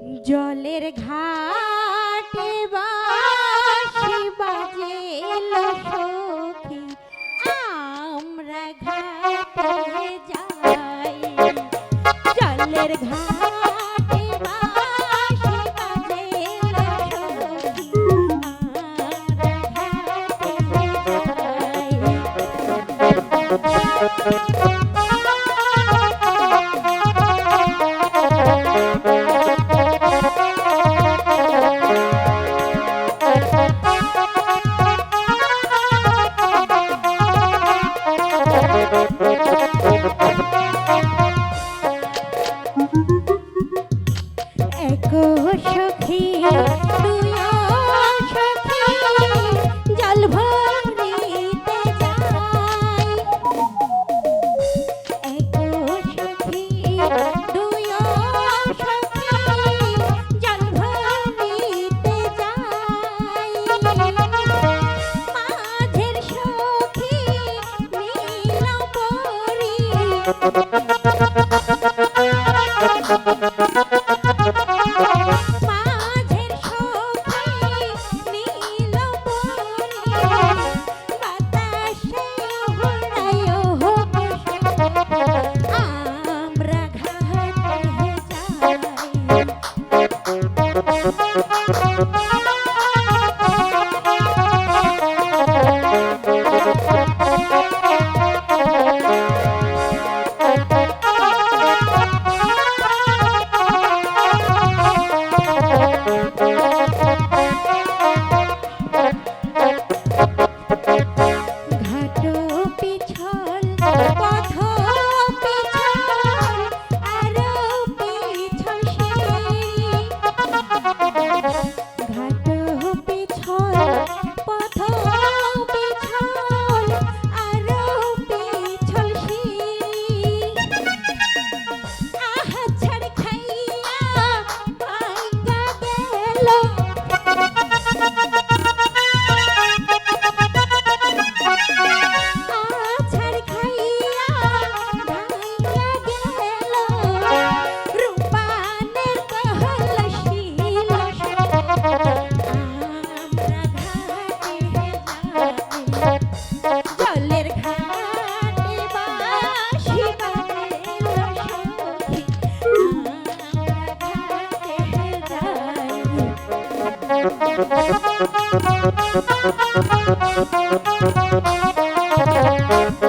জলের ঘাটে বাসি বাজে সখী। আমরা ঘাটে যাই। জলের ঘাট গো সখী Thank you. Bye. Thank you.